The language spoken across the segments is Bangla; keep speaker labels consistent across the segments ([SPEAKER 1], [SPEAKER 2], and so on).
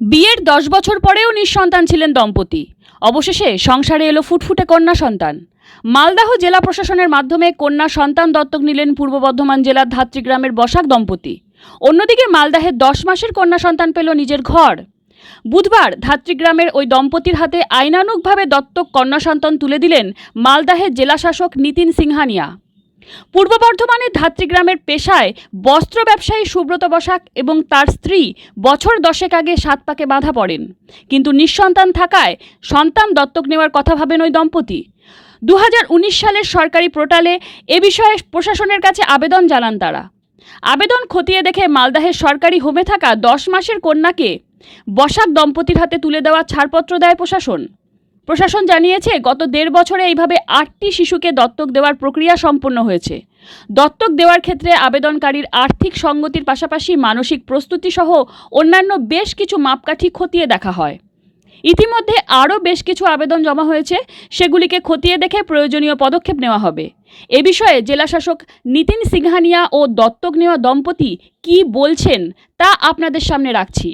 [SPEAKER 1] বিয়ের দশ বছর পরেও নিঃসন্তান ছিলেন দম্পতি। অবশেষে সংসারে এলো ফুটফুটে কন্যা সন্তান। মালদাহ জেলা প্রশাসনের মাধ্যমে কন্যা সন্তান দত্তক নিলেন পূর্ব বর্ধমান জেলার ধাত্রীগ্রামের বসাক দম্পতি। অন্যদিকে মালদাহে দশ মাসের কন্যা সন্তান পেল নিজের ঘর। বুধবার ধাত্রীগ্রামের ওই দম্পতির হাতে আইনানুগভাবে দত্তক কন্যা সন্তান তুলে দিলেন মালদাহের জেলাশাসক নিতিন সিংহানিয়া। পূর্ব বর্ধমানের ধাত্রীগ্রামের পেশায় বস্ত্র ব্যবসায়ী সুব্রত বসাক এবং তার স্ত্রী বছর দশেক আগে সাত পাকে বাধা পড়েন। কিন্তু নিঃসন্তান থাকায় সন্তান দত্তক নেওয়ার কথা ভাবেন ওই দম্পতি। দু হাজার উনিশ সালের সরকারি পোর্টালে এ বিষয়ে প্রশাসনের কাছে আবেদন জানান তারা। আবেদন খতিয়ে দেখে মালদাহের সরকারি হোমে থাকা দশ মাসের কন্যাকে বসাক দম্পতির হাতে তুলে দেওয়া ছাড়পত্র দেয় প্রশাসন। প্রশাসন জানিয়েছে, গত দেড় বছরে এইভাবে আটটি শিশুকে দত্তক দেওয়ার প্রক্রিয়া সম্পন্ন হয়েছে। দত্তক দেওয়ার ক্ষেত্রে আবেদনকারীর আর্থিক সঙ্গতির পাশাপাশি মানসিক প্রস্তুতি সহ অন্যান্য বেশ কিছু মাপকাঠি খতিয়ে দেখা হয়। ইতিমধ্যে আরও বেশ কিছু আবেদন জমা হয়েছে, সেগুলিকে খতিয়ে দেখে প্রয়োজনীয় পদক্ষেপ নেওয়া হবে। এ বিষয়ে জেলাশাসক নিতিন সিংহানিয়া ও দত্তক নেওয়া দম্পতি কি বলছেন তা আপনাদের সামনে রাখছি।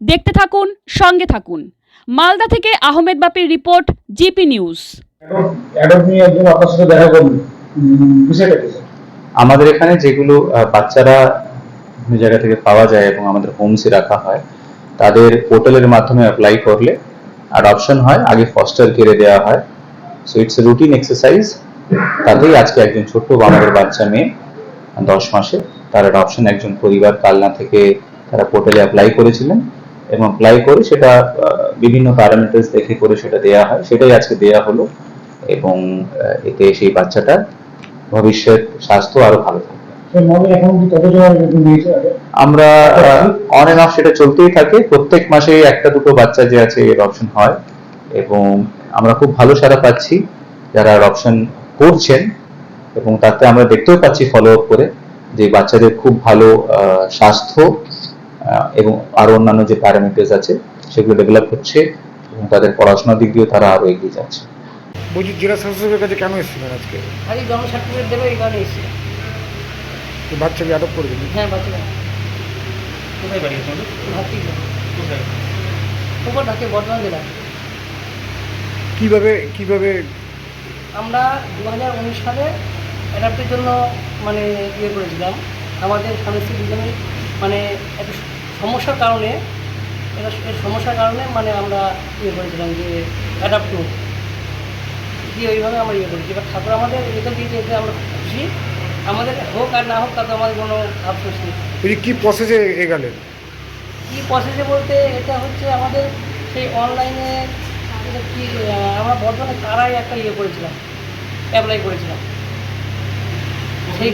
[SPEAKER 1] দেখতে থাকুন, সঙ্গে থাকুন। মালদা থেকে আহমেদ বাপির রিপোর্ট জিপি নিউজ?
[SPEAKER 2] আমাদের এখানে যেগুলো বাচ্চারা জায়গা থেকে পাওয়া যায় এবং আমাদের হোমসে রাখা হয় তাদের পোর্টালের মাধ্যমে অ্যাপ্লাই করলে অ্যাডপশন হয় আগে ফস্টার কেড়ে দেওয়া হয়। So it's a routine exercise তাতেই আজকে একজন ছোট্ট আমাদের বাচ্চা মেয়ে দশ মাসে তার অ্যাডপশন একজন পরিবার কালনা থেকে তারা পোর্টালে অ্যাপ্লাই করেছিলেন। এবং অ্যাপ্লাই করে সেটা বিভিন্ন প্যারামিটার্স দেখে করে সেটা দেয়া হয়। সেটাই আজকে দেয়া হলো এবং এতে সেই বাচ্চাটার ভবিষ্যৎ স্বাস্থ্য আরও ভালো থাকবে। আমরা অন এন্ড অফ সেটা চলতেই থাকে। প্রত্যেক মাসে একটা দুটো বাচ্চা যে আছে এর অপশন হয় এবং আমরা খুব ভালো সারা পাচ্ছি যারা অপশন করছেন এবং তাতে আমরা দেখতেও পাচ্ছি ফলো আপ করে যে বাচ্চাদের খুব ভালো স্বাস্থ্য এবং আরও অন্যান্য যে প্যারামিটার্স আছে সেগুলো ডেভেলপ হচ্ছে এবং তাদের পড়াশোনার দিক দিয়েও তারা আরও এগিয়ে যাচ্ছে।
[SPEAKER 3] বলছি জেলা শাসকের কাছে কেন এসেছিলেন আজকে?
[SPEAKER 4] আজকে জন্ম সার্টিফিকেট দেবে এই কারণে
[SPEAKER 3] বাচ্চাকে আটক করে দিলেন?
[SPEAKER 4] হ্যাঁ বাচ্চারা
[SPEAKER 5] কোথায় বাড়ি
[SPEAKER 4] বর্ধমান জেলা।
[SPEAKER 3] কীভাবে কীভাবে?
[SPEAKER 4] আমরা দু হাজার উনিশ সালে অ্যাডাপ্টের জন্য মানে ইয়ে করেছিলাম। আমাদের স্বামী স্ত্রী দুজনেই মানে একটা সমস্যার কারণে এটা এর সমস্যার কারণে মানে আমরা ইয়ে করেছিলাম যে অ্যাডাপ্ট টু দিয়ে ওইভাবে আমরা ইয়ে করেছি। এবার ঠাকুর আমাদের রেখে দিয়েছে এতে আমরা খুশি। আমাদের হোক আর না হোক তাতে আমাদের কোনো আফসোস নেই।
[SPEAKER 3] কি প্রসেসে এগালেন?
[SPEAKER 4] কী প্রসেসে বলতে এটা হচ্ছে আমাদের সেই অনলাইনে এটা কি আমরা বর্তমানে তারাই একটা ইয়ে করেছিলাম অ্যাপ্লাই করেছিলাম। সেই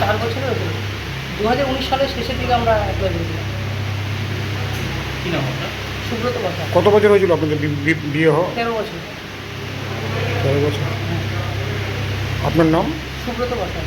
[SPEAKER 4] চার বছরের উপরে। দু হাজার উনিশ সালের শেষের দিকে আমরা অ্যাপ্লাই করেছিলাম
[SPEAKER 5] কি নাম আপনার?
[SPEAKER 4] সুব্রত কথা
[SPEAKER 3] কত বছর হয়েছিল আপনাদের বি- বি- বিয়ে হওয়া?
[SPEAKER 4] তেরো বছর।
[SPEAKER 3] তেরো বছর। আপনার নাম?
[SPEAKER 4] সুব্রত কথা